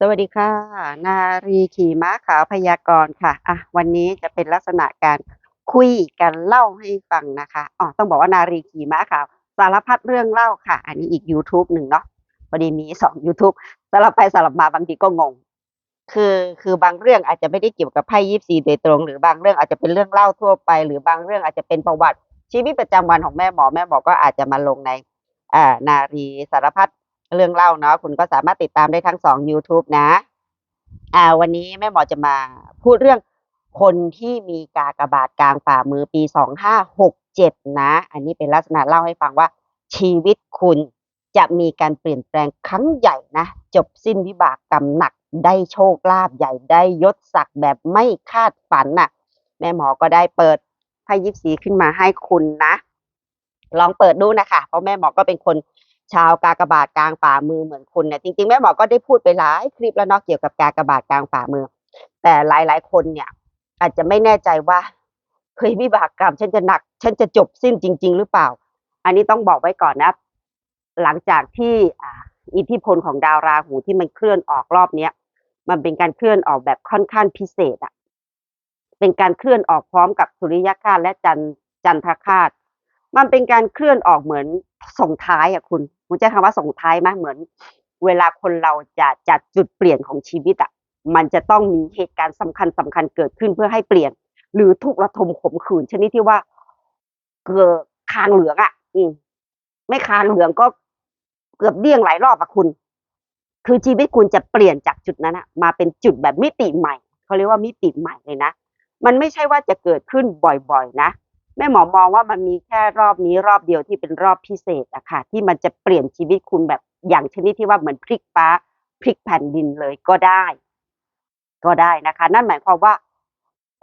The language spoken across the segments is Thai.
สวัสดีค่ะ นารีขี่ม้าขาวพยากรณ์ค่ะอะ วันนี้จะเป็นลักษณะการคุยกันเล่าให้ฟังนะคะอ๋อต้องบอกว่านารีขี่ม้าขาว สารพัดเรื่องเล่าค่ะ อันนี้อีก YouTube หนึ่งเนาะพอดีมีสอง YouTube สลับไปสลับมาบางทีก็งง คือคือบางเรื่องอาจจะไม่ได้เกี่ยวกับไพ่ยิปซีโดยตรง หรือบางเรื่องอาจจะเป็นเรื่องเล่าทั่วไป หรือบางเรื่องอาจจะเป็นประวัติชีวิตประจำวันของแม่หมอแม่หมอก็อาจจะมาลงในอ่านารีสารพัด เรื่องเล่าเนาะคุณก็สามารถติดตามได้ทั้งสอง YouTube นะ อ่า วันนี้แม่หมอจะมาพูดเรื่องคนที่มีกากบาทกลางฝ่ามือปีสองห้าหกเจ็ดนะ อันนี้เป็นลักษณะเล่าให้ฟังว่าชีวิตคุณจะมีการเปลี่ยนแปลงครั้งใหญ่นะ จบสิ้นวิบากกรรมหนักได้โชคลาภใหญ่ได้ยศศักดิ์แบบไม่คาดฝันน่ะ แม่หมอก็ได้เปิดไพ่ยิปซีขึ้นมาให้คุณนะ ลองเปิดดูนะคะ เพราะแม่หมอก็เป็นคน ชาวกากบาทกลางฝ่ามือเหมือนคุณเนี่ยจริงๆแม่หมอก็ได้พูดไปหลายคลิปแล้วเนาะเกี่ยวกับกากบาทกลางฝ่ามือ แต่หลายๆคนเนี่ย อาจจะไม่แน่ใจว่าเฮ้ยวิบากกรรมฉันจะหนัก ฉันจะจบสิ้นจริง ๆ หรือเปล่า อันนี้ต้องบอกไว้ก่อนนะ หลังจากที่อิทธิพลของดาวราหูที่มันเคลื่อนออกรอบเนี้ยมันเป็นการเคลื่อนออกแบบค่อนข้างพิเศษอะเป็นการเคลื่อนออกพร้อมกับสุริยคราสและจันจันทคราส มันเป็นการเคลื่อนออกเหมือนส่งท้ายอะคุณคุณจะคำว่าส่งท้ายไหมเหมือน เวลาคนเราจะจัดจุดเปลี่ยนของชีวิตอะมันจะต้องมีเหตุการณ์สำคัญสำคัญเกิดขึ้นเพื่อให้เปลี่ยน หรือถูกระทมขมขืนชนิดที่ว่า เกิดคางเหลืองอะ อืมไม่คางเหลืองก็เกือบเดี้ยงหลายรอบอะคุณ คือชีวิตคุณจะเปลี่ยนจากจุดนั้นอะมาเป็นจุดแบบมิติใหม่เขาเรียกว่ามิติใหม่เลยนะมันไม่ใช่ว่าจะเกิดขึ้นบ่อยๆนะ แม่หมอมองว่ามันมีแค่รอบนี้รอบเดียวที่เป็นรอบพิเศษอะค่ะที่มันจะเปลี่ยนชีวิตคุณแบบอย่างชนิดที่ว่าเหมือนพลิกฟ้าพลิกแผ่นดินเลยก็ได้ ก็ได้นะคะ นั่นหมายความว่า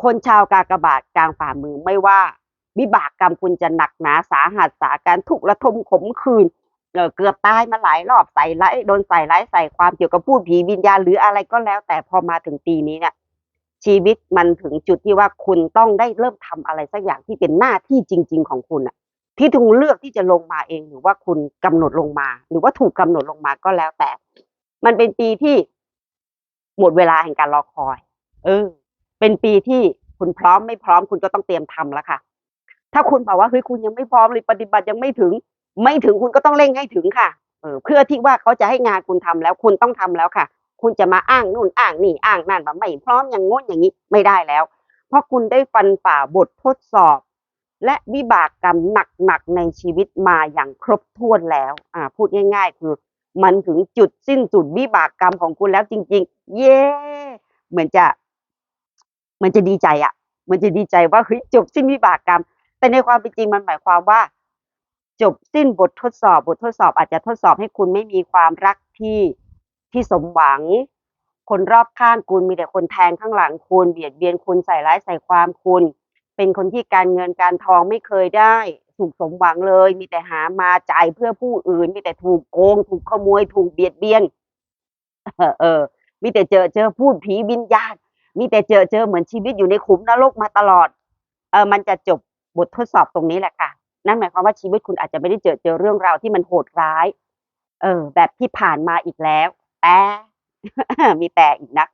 คนชาวกากบาทกลางฝ่ามือไม่ว่าวิบากกรรมคุณจะหนักหนาสาหัสสาการถูกระทมขมขืนเอ่อเกือบตายมาหลายรอบใส่ร้ายโดนใส่ร้ายใส่ความเกี่ยวกับพูดผีวิญญาณหรืออะไรก็แล้ว แต่พอมาถึงปีนี้เนี่ย ชีวิตมันถึงจุดที่ว่าคุณต้องได้เริ่มทำอะไรสักอย่างที่เป็นหน้าที่จริง ๆ ของคุณอะที่ทุงเลือกที่จะลงมาเองหรือว่าคุณกำหนดลงมา หรือว่าถูกกำหนดลงมาก็แล้วแต่ มันเป็นปีที่หมดเวลาแห่งการรอคอย เออ เป็นปีที่คุณพร้อมไม่พร้อมคุณก็ต้องเตรียมทำแล้วค่ะ ถ้าคุณบอกว่าเฮ้ยคุณยังไม่พร้อมเลยปฏิบัติยังไม่ถึง ไม่ถึงคุณก็ต้องเร่งให้ถึงค่ะ เออ เพื่อที่ว่าเขาจะให้งานคุณทำแล้ว คุณต้องทำแล้วค่ะ คุณจะมาอ้างนู่นอ้างนี่อ้างนั่นว่าไม่พร้อมอย่างงดอย่างนี้ไม่ได้แล้ว เพราะคุณได้ฟันฝ่าบททดสอบ และวิบากกรรมหนักๆในชีวิตมาอย่างครบถ้วนแล้ว อ่า พูดง่าย ๆ คือ มันถึงจุดสิ้นสุดวิบากกรรมของคุณแล้วจริง ๆ เย้เหมือนจะมันจะดีใจอะ่ะมันจะดีใจว่าเฮ้ยจบสิ้นวิบากกรรม แต่ในความเป็นจริงมันหมายความว่า จบสิ้นบททดสอบบททดสอบอาจจะทดสอบให้คุณไม่มีความรักที่ ที่สมหวัง คนรอบข้างคุณมีแต่คนแทงข้างหลังคุณเบียดเบียนคุณใส่ร้ายใส่ความคุณ เป็นคนที่การเงินการทองไม่เคยได้ถูกสมหวังเลย มีแต่หามาจ่ายเพื่อผู้อื่น มีแต่ถูกโกง ถูกขโมย ถูกเบียดเบียน เออ มีแต่เจอเจอพูดผีวิญญาณ มีแต่เจอเจอเหมือนชีวิตอยู่ในขุมนรกมาตลอด เออ มันจะจบบททดสอบตรงนี้แหละค่ะ นั่นหมายความว่าชีวิตคุณอาจจะไม่ได้เจอเจอเรื่องราวที่มันโหดร้าย เออ แบบที่ผ่านมาอีกแล้ว แต่ มีแต่อีกนะ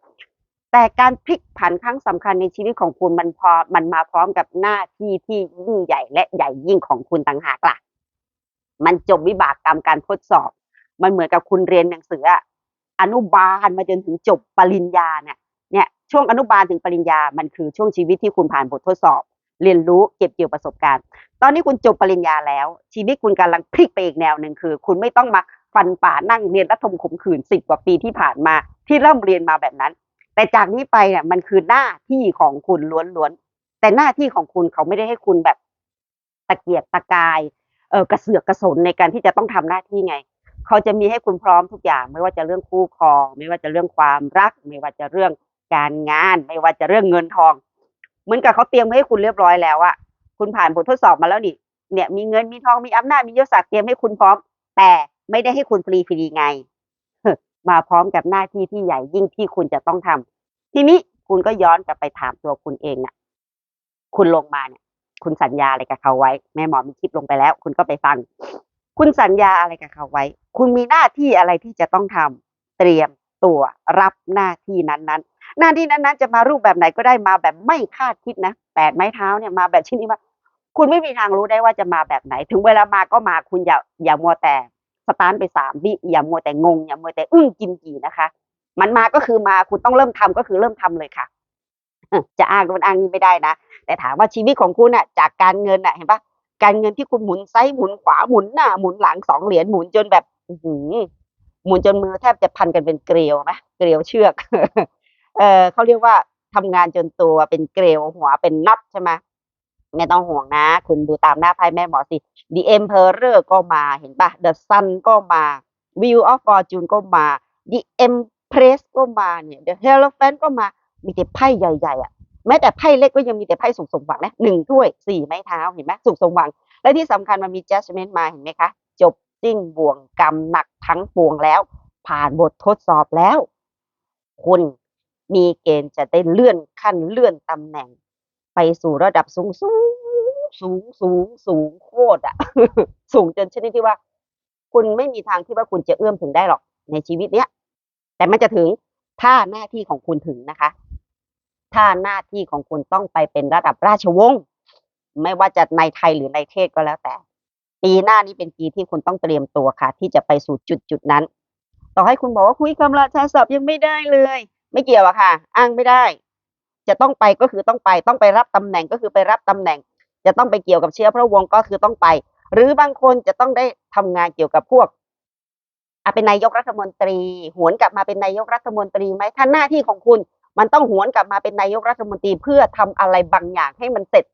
แต่การพลิกผันครั้งสำคัญในชีวิตของคุณมันพอมันมาพร้อมกับหน้าที่ที่ยิ่งใหญ่และใหญ่ยิ่งของคุณต่างหากล่ะ มันจบวิบากกรรมการทดสอบ มันเหมือนกับคุณเรียนหนังสืออนุบาลมาจนถึงจบปริญญาเนี่ยเนี่ยช่วงอนุบาลถึงปริญญา มันคือช่วงชีวิตที่คุณผ่านบททดสอบ เรียนรู้เก็บเกี่ยวประสบการณ์ ตอนนี้คุณจบปริญญาแล้ว ชีวิตคุณกำลังพลิกไปอีกแนวหนึ่งคือ คุณไม่ต้องมา ฟันฝ่านั่งเรียนรัฐมขมขืนสิบกว่าปีที่ผ่านมา ที่เริ่มเรียนมาแบบนั้น แต่จากนี้ไปเนี่ยมันคือหน้าที่ของคุณล้วนๆแต่หน้าที่ของคุณเขาไม่ได้ให้คุณแบบตะเกียกตะกายเออกระเสือกกระสนในการที่จะต้องทำหน้าที่ไง เขาจะมีให้คุณพร้อมทุกอย่าง ไม่ว่าจะเรื่องคู่ครอง ไม่ว่าจะเรื่องความรัก ไม่ว่าจะเรื่องการงาน ไม่ว่าจะเรื่องเงินทอง เหมือนกับเขาเตรียมไว้ให้คุณเรียบร้อยแล้วอะคุณผ่านบททดสอบมาแล้วนี่เนี่ยมีเงินมีทองมีอำนาจมียศศักดิ์เตรียมให้คุณพร้อม แต่ ไม่ได้ให้คุณฟรีฟรีไง มาพร้อมกับหน้าที่ที่ใหญ่ยิ่งที่คุณจะต้องทำทีนี้คุณก็ย้อนกลับไปถามตัวคุณเองน่ะคุณลงมาเนี่ย คุณสัญญาอะไรกับเขาไว้ แม่หมอมีคลิปลงไปแล้ว คุณก็ไปฟัง คุณสัญญาอะไรกับเขาไว้ คุณมีหน้าที่อะไรที่จะต้องทำเตรียมตัวรับหน้าที่นั้นๆ หน้าที่นั้นๆ จะมารูปแบบไหนก็ได้มาแบบไม่คาดคิดนะแปดไม้เท้าเนี่ยมาแบบชนิดว่าคุณไม่มีทางรู้ได้ว่าจะมาแบบไหน ถึงเวลามาก็มาคุณอย่าอย่ามัวแต่ สตาร์ทไปสามวิอย่ามัวแต่งงอย่ามัวแต่อึ้งกิมกี่นะคะ มันมาก็คือมาคุณต้องเริ่มทำก็คือเริ่มทำเลยค่ะจะอ้างโดนอ้างนี่ไม่ได้นะแต่ถามว่าชีวิตของคุณอะจากการเงินอะเห็นปะการเงินที่คุณหมุนซ้ายหมุนขวาหมุนหน้าหมุนหลังสองเหรียญหมุนจนแบบหืหมุนจนมือแทบจะพันกันเป็นเกลียวไหมเกลียวเชือก เออเขาเรียกว่าทำงานจนตัวเป็นเกลียวหัวเป็นน็อตใช่ไหม ไม่ต้องห่วงนะ คุณดูตามหน้าไพ่แม่หมอสิ The Emperor ก็มาเห็นปะ The Sun ก็มา Wheel of Fortune ก็มา The Empress ก็มาเนี่ย The Hierophant ก็มามีแต่ไพ่ใหญ่ๆอะแม้แต่ไพ่เล็กก็ยังมีแต่ไพ่สุขสมหวังนะหนึ่งถ้วยสี่ไม้เท้าเห็นไหมสุขสมหวัง และที่สำคัญมันมี judgment มาเห็นไหมคะ จบสิ้นบ่วงกรรมหนักทั้งปวงแล้ว ผ่านบททดสอบแล้ว คุณมีเกณฑ์จะได้เลื่อนขั้นเลื่อนตำแหน่ง ไปสู่ระดับสูงสูงสูงสูงสูงโคตรอะสูงจนชนิดที่ว่า คุณไม่มีทางที่ว่าคุณจะเอื้อมถึงได้หรอกในชีวิตเนี้ยแต่มันจะถึงถ้าหน้าที่ของคุณถึงนะคะ ถ้าหน้าที่ของคุณต้องไปเป็นระดับราชวงศ์ไม่ว่าจะในไทยหรือในเทศก็แล้วแต่ ปีหน้านี้เป็นปีที่คุณต้องเตรียมตัวค่ะ ที่จะไปสู่จุดจุดนั้น ต่อให้คุณบอกว่าคุยคำราชาศัพท์ยังไม่ได้เลย ไม่เกี่ยวอะค่ะ อ้างไม่ได้ จะต้องไปก็คือต้องไปต้องไปรับตำแหน่งก็คือไปรับตำแหน่ง จะต้องไปเกี่ยวกับเชื้อพระวงศ์ก็คือต้องไป หรือบางคนจะต้องได้ทำงานเกี่ยวกับพวกอะเป็นนายกรัฐมนตรี หวนกลับมาเป็นนายกรัฐมนตรีไหมถ้าหน้าที่ของคุณ มันต้องหวนกลับมาเป็นนายกรัฐมนตรีเพื่อทำอะไรบางอย่างให้มันเสร็จ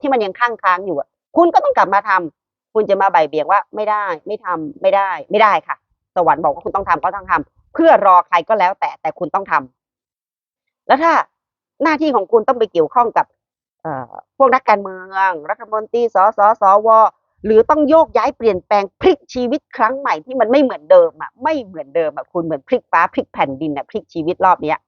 ที่มันยังค้างค้างอยู่อะคุณก็ต้องกลับมาทำคุณจะมาบ่ายเบี่ยงว่าไม่ได้ไม่ทำไม่ได้ ไม่ได้ค่ะ สวรรค์บอกว่าคุณต้องทำก็ต้องทำเพื่อรอใครก็แล้วแต่แต่คุณต้องทำแล้วถ้า หน้าที่ของคุณต้องไปเกี่ยวข้องกับพวกนักการเมือง รัฐมนตรีสสสวหรือต้องโยกย้ายเปลี่ยนแปลงพลิกชีวิตครั้งใหม่ที่มันไม่เหมือนเดิมอะไม่เหมือนเดิมอะคุณเหมือนพลิกฟ้าพลิกแผ่นดินอะพลิกชีวิตรอบเนี้ย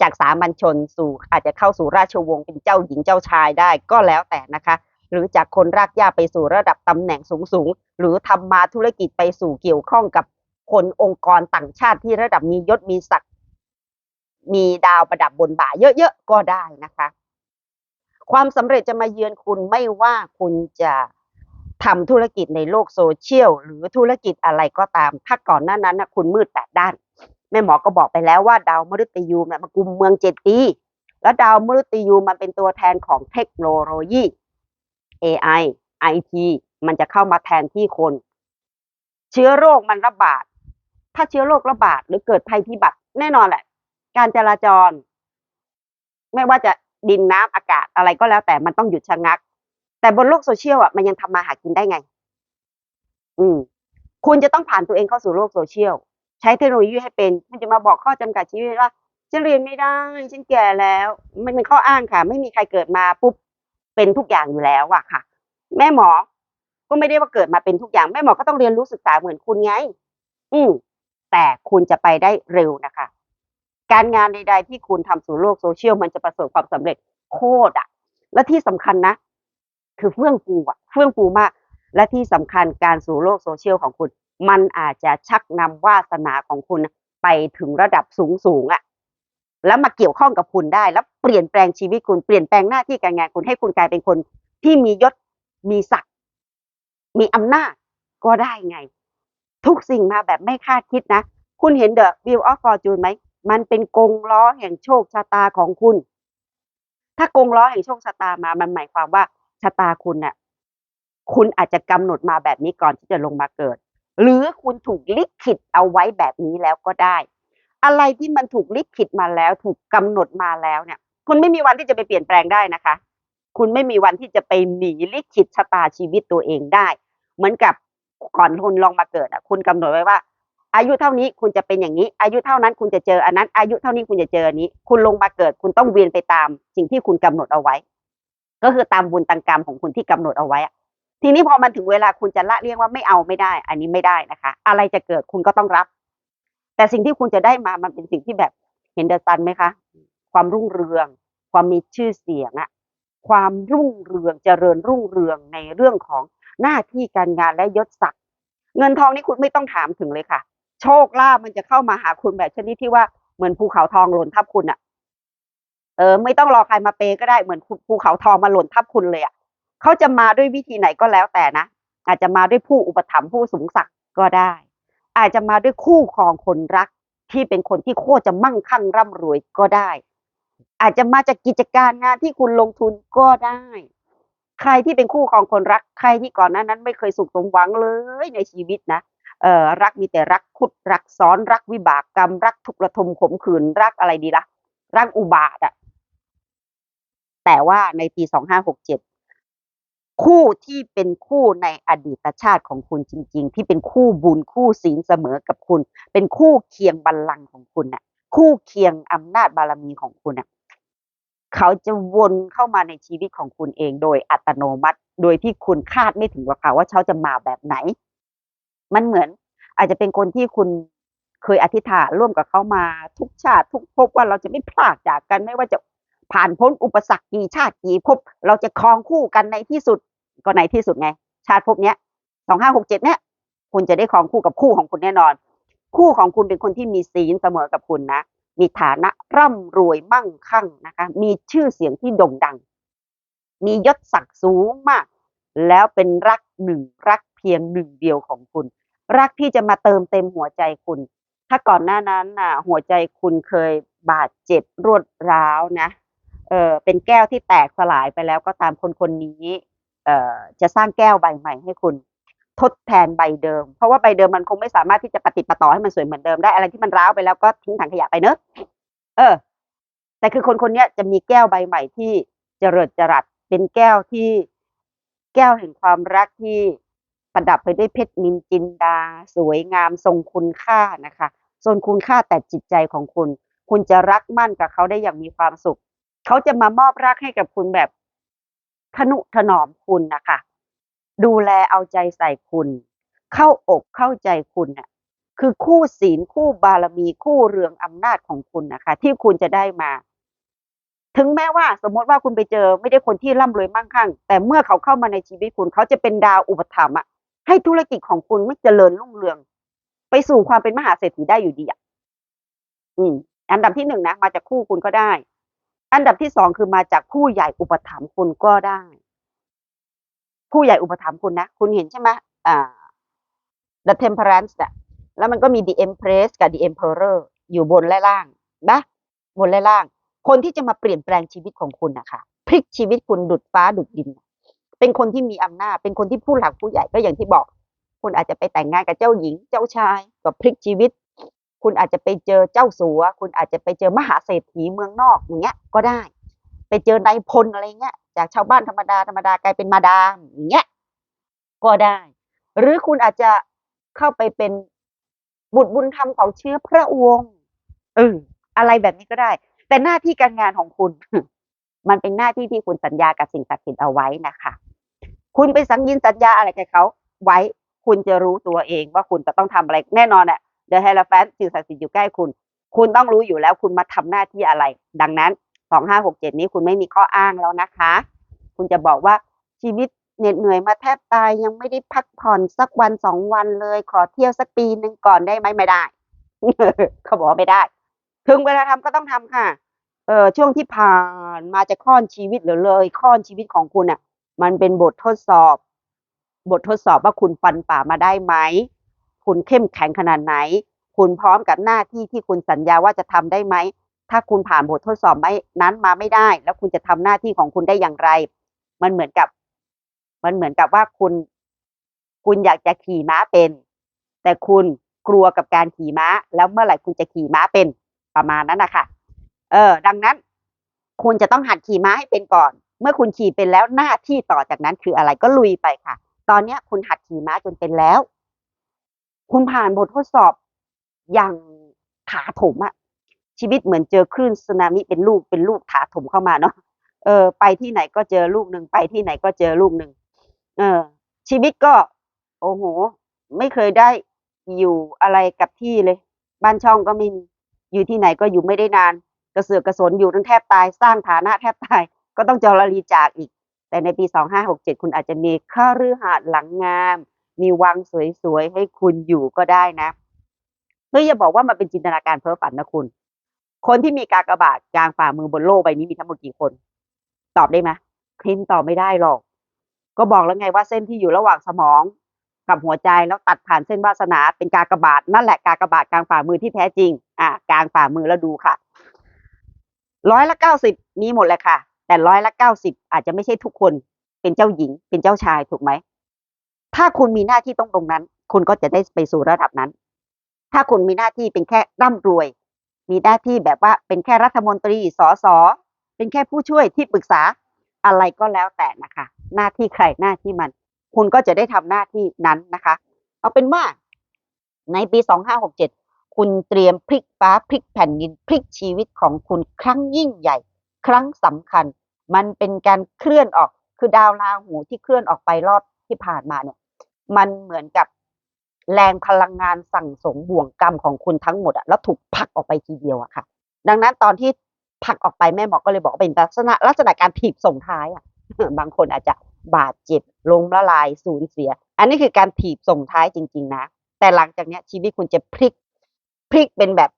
จากสามัญชนสู่อาจจะเข้าสู่ราชวงศ์เป็นเจ้าหญิงเจ้าชายได้ก็แล้วแต่นะคะ หรือจากคนรากหญ้าไปสู่ระดับตำแหน่งสูงๆหรือทำมาธุรกิจไปสู่เกี่ยวข้องกับคนองค์กรต่างชาติที่ระดับมียศมีศักดิ มีดาวประดับบนบ่าเยอะๆก็ได้นะคะ ความสำเร็จจะมาเยือนคุณไม่ว่าคุณจะทำธุรกิจในโลกโซเชียลหรือธุรกิจอะไรก็ตาม ถ้าก่อนหน้านั้นนะคุณมืดแปดด้าน แม่หมอก็บอกไปแล้วว่าดาวมฤตยูเนี่ยมากุมเมืองเจ็ดปี แล้วดาวมฤตยูมันเป็นตัวแทนของเทคโนโลยี AI IT มันจะเข้ามาแทนที่คน เชื้อโรคมันระบาด ถ้าเชื้อโรคระบาดหรือเกิดภัยพิบัติแน่นอนแหละ การจราจร ไม่ว่าจะดินน้ำอากาศอะไรก็แล้วแต่มันต้องหยุดชะงัก แต่บนโลกโซเชียลอะมันยังทำมาหากินได้ไง อืม คุณจะต้องผ่านตัวเองเข้าสู่โลกโซเชียลใช้เทคโนโลยีให้เป็นคุณจะมาบอกข้อจำกัดชีวิตว่าฉันเรียนไม่ได้ฉันแก่แล้วมันเป็นข้ออ้างค่ะ ไม่มีใครเกิดมาปุ๊บเป็นทุกอย่างอยู่แล้วอะค่ะ แม่หมอ ก็ไม่ได้ว่าเกิดมาเป็นทุกอย่าง แม่หมอก็ต้องเรียนรู้ศึกษาเหมือนคุณไง อืมแต่คุณจะไปได้เร็วนะคะ การงานใดๆที่คุณทำสู่โลกโซเชียลมันจะประสบความสำเร็จโคตรอะและที่สำคัญนะ คือเฟื่องฟูอะเฟื่องฟูมาก และที่สำคัญการสู่โลกโซเชียลของคุณ มันอาจจะชักนำวาสนาของคุณไปถึงระดับสูงสูงๆอะแล้วมาเกี่ยวข้องกับคุณได้ แล้วเปลี่ยนแปลงชีวิตคุณเปลี่ยนแปลงหน้าที่การงานคุณให้คุณกลายเป็นคน ที่มียศมีศักดิ์มีอำนาจก็ได้ไง ทุกสิ่งมาแบบไม่คาดคิดนะ คุณเห็นเดอะวิวออฟฟอร์จูนไหม มันเป็นกงล้อแห่งโชคชะตาของคุณ ถ้ากงล้อแห่งโชคชะตามา มันหมายความว่าชะตาคุณน่ะ คุณอาจจะกำหนดมาแบบนี้ก่อนที่จะลงมาเกิด หรือคุณถูกลิขิตเอาไว้แบบนี้แล้วก็ได้ อะไรที่มันถูกลิขิตมาแล้ว ถูกกำหนดมาแล้วเนี่ย คุณไม่มีวันที่จะไปเปลี่ยนแปลงได้นะคะ คุณไม่มีวันที่จะไปหนีลิขิตชะตาชีวิตตัวเองได้ เหมือนกับก่อนคุณลองมาเกิดอะ คุณกำหนดไว้ว่า อายุเท่านี้คุณจะเป็นอย่างนี้ อายุเท่านั้นคุณจะเจออันนั้น อายุเท่านี้คุณจะเจออันนี้ คุณลงมาเกิด คุณต้องเวียนไปตามสิ่งที่คุณกำหนดเอาไว้ ก็คือตามบุญตามกรรมของคุณที่กำหนดเอาไว้ทีนี้พอมันถึงเวลาคุณจะละเลี่ยงว่าไม่เอาไม่ได้ อันนี้ไม่ได้นะคะ อะไรจะเกิดคุณก็ต้องรับ แต่สิ่งที่คุณจะได้มามันเป็นสิ่งที่แบบเห็นเดอะซันไหมคะ ความรุ่งเรือง ความมีชื่อเสียงอะความรุ่งเรืองเจริญรุ่งเรืองในเรื่องของหน้าที่การงานและยศศักดิ์เงินทองนี่คุณไม่ต้องถามถึงเลยค่ะ โชคลาภมันจะเข้ามาหาคุณแบบชนิดที่ว่าเหมือนภูเขาทองหล่นทับคุณอะเออไม่ต้องรอใครมาเปย์ก็ได้เหมือนภูเขาทองมาหล่นทับคุณเลยอะเขาจะมาด้วยวิธีไหนก็แล้วแต่นะอาจจะมาด้วยผู้อุปถัมภ์ผู้สูงศักดิ์ก็ได้ อาจจะมาด้วยคู่ครองคนรักที่เป็นคนที่โคตรจะมั่งคั่งร่ำรวยก็ได้ อาจจะมาจากกิจการงานที่คุณลงทุนก็ได้ ใครที่เป็นคู่ครองคนรัก ใครที่ก่อนหน้านั้น ไม่เคยสุขสมหวังเลยในชีวิตนะ รักมีแต่รักคุดรักซ้อนรักวิบากกรรม รักทุกระทมขมขืนรักอะไรดีละ่ะ รักอุบาทอะแต่ว่าในปีสองห้าหกเจ็ดคู่ที่เป็นคู่ในอดีตชาติของคุณจริง ๆ ที่เป็นคู่บุญคู่ศีลเสมอกับคุณ เป็นคู่เคียงบัลลังก์ของคุณน่ะ คู่เคียงอำนาจบารมีของคุณน่ะ เขาจะวนเข้ามาในชีวิตของคุณเองโดยอัตโนมัติ โดยที่คุณคาดไม่ถึงว่าเขาว่าเขาจะมาแบบไหน มันเหมือน อาจจะเป็นคนที่คุณเคยอธิษฐานร่วมกับเขามาทุกชาติ ทุกภพว่าเราจะไม่พลาดจากกันไม่ว่าจะผ่านพ้นอุปสรรคกี่ชาติกี่ภพเราจะครองคู่กันในที่สุดก็ในที่สุดไง ชาติภพเนี้ยสองห้าหกเจ็ดเนี้ยคุณจะได้ครองคู่กับคู่ของคุณแน่นอน คู่ของคุณเป็นคนที่มีศีลเสมอกับคุณนะมีฐานะร่ำรวยมั่งคั่งนะคะ มีชื่อเสียงที่โด่งดัง มียศศักดิ์สูงมาก แล้วเป็นรักหนึ่งรัก พียงหนึ่งเดียวของคุณ รักที่จะมาเติมเต็มหัวใจคุณ ถ้าก่อนหน้านั้นน่ะ หัวใจคุณเคยบาดเจ็บรวดร้าวนะเออเป็นแก้วที่แตกสลายไปแล้วก็ตามคนคนนี้เอ่อจะสร้างแก้วใบใหม่ให้คุณ ทดแทนใบเดิม เพราะว่าใบเดิมมันคงไม่สามารถที่จะปฏิดปะต่อให้มันสวยเหมือนเดิมได้อะไรที่มันร้าวไปแล้วก็ทิ้งถังขยะไปเนอะเออ แต่คือคนคนนี้จะมีแก้วใบใหม่ที่เจริญจรัสเป็นแก้วที่แก้วแห่งความรักที่ ประดับไปด้วยเพชรนินจินดา สวยงามทรงคุณค่านะคะทรงคุณค่าแต่จิตใจของคุณ คุณจะรักมั่นกับเขาได้อย่างมีความสุข เขาจะมามอบรักให้กับคุณแบบทนุถนอมคุณนะคะ ดูแลเอาใจใส่คุณ เข้าอกเข้าใจคุณน่ะคือคู่ศีลคู่บารมีคู่เรืองอำนาจของคุณนะคะ ที่คุณจะได้มา ถึงแม้ว่าสมมติว่าคุณไปเจอไม่ได้คนที่ร่ำรวยมั่งคั่ง แต่เมื่อเขาเข้ามาในชีวิตคุณ เขาจะเป็นดาวอุปถัมภ์อะ ให้ธุรกิจของคุณไม่เจริญรุ่งเรือง ไปสู่ความเป็นมหาเศรษฐีได้อยู่ดีอะอืม อันดับที่หนึ่งนะมาจากคู่คุณก็ได้ อันดับที่สองคือมาจากผู้ใหญ่อุปถัมภ์คุณก็ได้ ผู้ใหญ่อุปถัมภ์คุณนะคุณเห็นใช่ไหมอ่า The Temperance อะแล้วมันก็มี The Empress กับ The Emperor อยู่บนและล่างนะบนและล่าง คนที่จะมาเปลี่ยนแปลงชีวิตของคุณนะคะพลิกชีวิตคุณดุดฟ้าดุดดิน เป็นคนที่มีอำนาจ เป็นคนที่ผู้หลักผู้ใหญ่ก็อย่างที่บอก คุณอาจจะไปแต่งงานกับเจ้าหญิง เจ้าชายก็พลิกชีวิต คุณอาจจะไปเจอเจ้าสัว คุณอาจจะไปเจอมหาเศรษฐีเมืองนอกอย่างเงี้ย ก็ได้ ไปเจอนายพลอะไรเงี้ย จากชาวบ้านธรรมดาธรรมดากลายเป็นมาดามอย่างเงี้ย ก็ได้ หรือคุณอาจจะเข้าไปเป็นบุตรบุญธรรมของเชื้อพระวงศ์เอออะไรแบบนี้ก็ได้ แต่หน้าที่การงานของคุณ มันเป็นหน้าที่ที่คุณสัญญากับสิ่งศักดิ์สิทธิ์เอาไว้นะคะ คุณไปสัญญินสัญญาอะไรกับเขาไว้ คุณจะรู้ตัวเองว่าคุณจะต้องทำอะไรแน่นอนแหละเดอะเฮลแฟนสิ่งศักดิ์สิทธิ์อยู่ใกล้คุณ คุณต้องรู้อยู่แล้วคุณมาทำหน้าที่อะไร ดังนั้นสองห้าหกเจ็ดนี้คุณไม่มีข้ออ้างแล้วนะคะ คุณจะบอกว่าชีวิตเหน็ดเหนื่อยมาแทบตายยังไม่ได้พักผ่อนสักวันสองวันเลย ขอเที่ยวสักปีหนึ่งก่อนได้ไหมไม่ได้ เขาบอกไม่ได้ ถึงเวลาทำก็ต้องทำค่ะ เออช่วงที่ผ่านมาจะค่อนชีวิตหรือเลยค่อนชีวิตของคุณอะ มันเป็นบททดสอบ บททดสอบว่าคุณฟันฝ่ามาได้ไหม คุณเข้มแข็งขนาดไหน คุณพร้อมกับหน้าที่ที่คุณสัญญาว่าจะทำได้ไหม ถ้าคุณผ่านบททดสอบไม่นั้นมาไม่ได้ แล้วคุณจะทำหน้าที่ของคุณได้อย่างไร มันเหมือนกับ มันเหมือนกับว่าคุณ คุณอยากจะขี่ม้าเป็น แต่คุณกลัวกับการขี่ม้า แล้วเมื่อไหร่คุณจะขี่ม้าเป็นประมาณนั้นนะคะเออ ดังนั้น คุณจะต้องหัดขี่ม้าให้เป็นก่อน เมื่อคุณขี่เป็นแล้วหน้าที่ต่อจากนั้นคืออะไรก็ลุยไปค่ะ ตอนเนี้ยคุณหัดขี่ม้าจนเป็นแล้ว คุณผ่านบททดสอบอย่างถาถมอะชีวิตเหมือนเจอคลื่นสึนามิเป็นลูกเป็นลูกถาถมเข้ามาเนาะเออ ไปที่ไหนก็เจอลูกหนึ่งไปที่ไหนก็เจอลูกหนึ่งเออ ชีวิตก็ โอ้โห ไม่เคยได้อยู่อะไรกับที่เลย บ้านช่องก็ไม่มีอยู่ที่ไหนก็อยู่ไม่ได้นาน กระเสือกกระสนอยู่ทั้งแทบตายสร้างฐานะแทบตาย ก็ต้องจรลีจากอีก แต่ในปี 2567 คุณอาจจะมีค่ารือหาดหลังงาม มีวังสวยๆ ให้คุณอยู่ก็ได้นะเฮ้ยอย่าบอกว่ามันเป็นจินตนาการเพ้อฝันนะคุณ คนที่มีกากบาทกลางฝ่ามือบนโลกใบนี้มีทั้งหมดกี่คน ตอบได้ไหมคลินตอบไม่ได้หรอก ก็บอกแล้วไงว่าเส้นที่อยู่ระหว่างสมองกับหัวใจแล้วตัดผ่านเส้นวาสนาเป็นกากบาทนั่นแหละกากบาทกลางฝ่ามือที่แท้จริง อ่ากลางฝ่ามือแล้วดูค่ะร้อยละเก้าสิบมีหมดเลยค่ะ แต่ร้อยละเก้าสิบอาจจะไม่ใช่ทุกคนเป็นเจ้าหญิง เป็นเจ้าชายถูกไหม ถ้าคุณมีหน้าที่ต้องตรงนั้น คุณก็จะได้ไปสู่ระดับนั้น ถ้าคุณมีหน้าที่เป็นแค่ร่ำรวย มีหน้าที่แบบว่าเป็นแค่รัฐมนตรีสอสอเป็นแค่ผู้ช่วยที่ปรึกษาอะไรก็แล้วแต่นะคะ หน้าที่ใครหน้าที่มัน คุณก็จะได้ทำหน้าที่นั้นนะคะ เอาเป็นว่า ในปี2567คุณเตรียมพลิกฟ้าพลิกแผ่นดินพลิกชีวิตของคุณครั้งยิ่งใหญ่ ครั้งสำคัญ มันเป็นการเคลื่อนออกคือดาวราหูที่เคลื่อนออกไปรอบที่ผ่านมาเนี่ย มันเหมือนกับแรงพลังงานสั่งสมบ่วงกรรมของคุณทั้งหมดอะแล้วถูกผลักออกไปทีเดียวอะค่ะ ดังนั้นตอนที่ผลักออกไปแม่หมอก็เลยบอกว่าเป็นลักษณะลักษณะการถีบส่งท้ายอะบางคนอาจจะบาดเจ็บล้มละลายสูญเสีย อันนี้คือการถีบส่งท้ายจริง ๆ นะ แต่หลังจากนี้ชีวิตคุณจะพลิก พลิกเป็นแบบ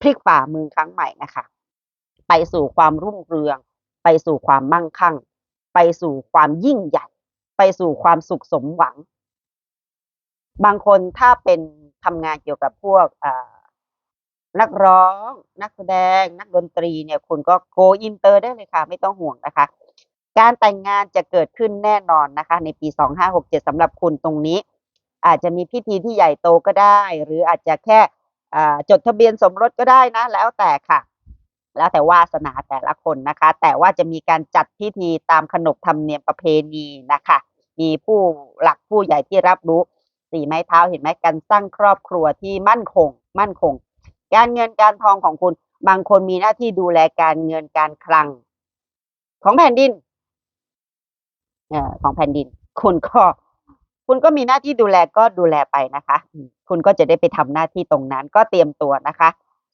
พลิกฝ่ามือครั้งใหม่นะคะ ไปสู่ความรุ่งเรือง ไปสู่ความมั่งคั่ง ไปสู่ความยิ่งใหญ่ ไปสู่ความสุขสมหวัง บางคนถ้าเป็นทำงานเกี่ยวกับพวกนักร้อง นักแสดง นักดนตรีเนี่ยคุณก็โกอินเตอร์ได้เลยค่ะ ไม่ต้องห่วงนะคะ การแต่งงานจะเกิดขึ้นแน่นอนนะคะ ในปี 2567สำหรับคุณตรงนี้ อาจจะมีพิธีที่ใหญ่โตก็ได้ หรืออาจจะแค่จดทะเบียนสมรสก็ได้นะ แล้วแต่ค่ะ แล้วแต่วาสนาแต่ละคนนะคะ แต่ว่าจะมีการจัดพิธีตามขนบธรรมเนียมประเพณีนะคะ มีผู้หลักผู้ใหญ่ที่รับรู้สี่ไม้เท้าเห็นไหมการสร้างครอบครัวที่มั่นคง มั่นคง การเงินการทองของคุณ บางคนมีหน้าที่ดูแลการเงินการคลัง ของแผ่นดินเอ่อของแผ่นดิน คุณก็คุณก็มีหน้าที่ดูแลก็ดูแลไปนะคะ คุณก็จะได้ไปทำหน้าที่ตรงนั้นก็เตรียมตัวนะคะ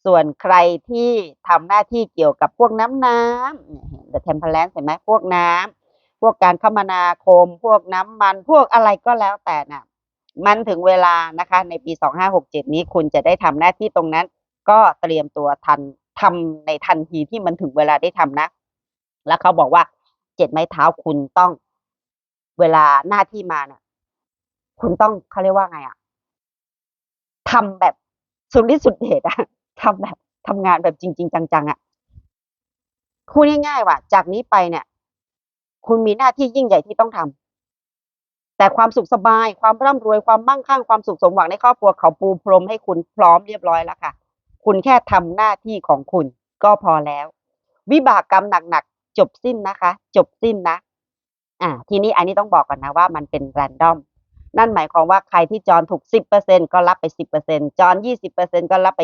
ส่วนใครที่ทำหน้าที่เกี่ยวกับพวกน้ำน้ำเนี่ยเห็น The Temperance เห็นไหมพวกน้ำพวกการคมนาคม พวกน้ำมันพวกอะไรก็แล้วแต่น่ะมันถึงเวลานะคะ ในปี 2567 นี้คุณจะได้ทำหน้าที่ตรงนั้น ก็เตรียมตัวทันทำในทันทีที่มันถึงเวลาได้ทำนะ แล้วเขาบอกว่าเจ็ดไม้เท้าคุณต้องเวลาหน้าที่มาเนี่ยคุณต้องเขาเรียกว่าไงอะทำแบบสุดฤทธิ์สุดเดชอะ ทำแบบทำงานแบบจริง ๆ จังๆอะพูดง่ายๆว่า จากนี้ไปเนี่ย คุณมีหน้าที่ยิ่งใหญ่ที่ต้องทำแต่ความสุขสบาย ความร่ำรวยความมั่งคั่งความสุขสมหวังในครอบครัวเขาปูพรมให้คุณพร้อมเรียบร้อยแล้วค่ะ คุณแค่ทำหน้าที่ของคุณก็พอแล้ว วิบากกรรมหนักๆจบสิ้นนะคะ จบสิ้นนะ อ่า ทีนี้อันนี้ต้องบอกก่อนนะว่ามันเป็นแรนดอม นั่นหมายความว่าใครที่จอนถูก 10%ก็รับไป 10%จอน20%ก็รับไป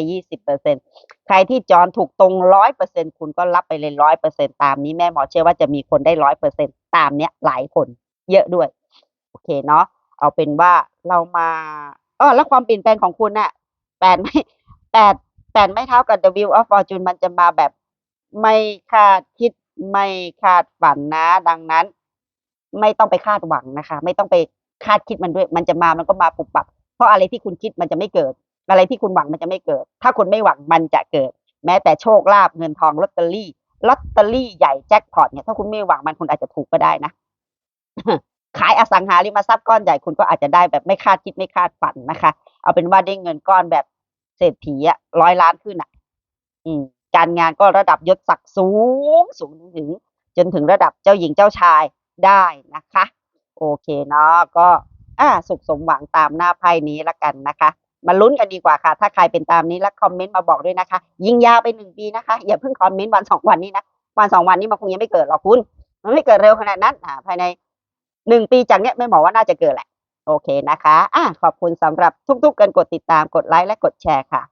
20%ใครที่จอนถูกตรง 100%คุณก็รับไปเลย 100%ตามนี้แม่หมอเชื่อว่าจะมีคนได้ 100%ตามเนี้ยหลายคนเยอะด้วย โอเคเนาะเอาเป็นว่าเรามาเออแล้วความเปลี่ยนแปลงของคุณน่ะแปดไม่แปดแปดไม่เท่ากับ The Wheel of Fortune มันจะมาแบบไม่คาดคิดไม่คาดฝันนะ ดังนั้น ไม่ต้องไปคาดหวังนะคะ ไม่ต้องไป คาดคิดมันด้วย มันจะมา มันก็มาปุบปับ เพราะอะไรที่คุณคิดมันจะไม่เกิด อะไรที่คุณหวังมันจะไม่เกิด ถ้าคุณไม่หวังมันจะเกิด แม้แต่โชคลาภเงินทองลอตเตอรี่ลอตเตอรี่ใหญ่แจ็คพอตเนี่ยถ้าคุณไม่หวังมันคุณอาจจะถูกก็ได้นะขายอสังหาริมทรัพย์ก้อนใหญ่คุณก็อาจจะได้แบบไม่คาดคิดไม่คาดฝันนะคะ เอาเป็นว่าได้เงินก้อนแบบเศรษฐีอะร้อยล้านขึ้นอะอืม การงานก็ระดับยศศักดิ์สูงสูงถึง จนถึงระดับเจ้าหญิงเจ้าชายได้นะคะ โอเคเนาะก็อ่าสุขสมหวังตามหน้าไพ่นี้ละกันนะคะ มาลุ้นกันดีกว่าค่ะ ถ้าใครเป็นตามนี้แล้วคอมเมนต์มาบอกด้วยนะคะ ยิงยาวไปหนึ่งปีนะคะ อย่าเพิ่งคอมเมนต์วันสองวันนี้นะวันสองวันนี้มันคงยังไม่เกิดหรอกคุณ มันไม่เกิดเร็วขนาดนั้นอ่าภายในหนึ่งปีจากเนี้ยแม่หมอว่าน่าจะเกิดแหละ โอเคนะคะ อะขอบคุณสำหรับทุกๆการกดติดตามกดไลค์และกดแชร์ค่ะ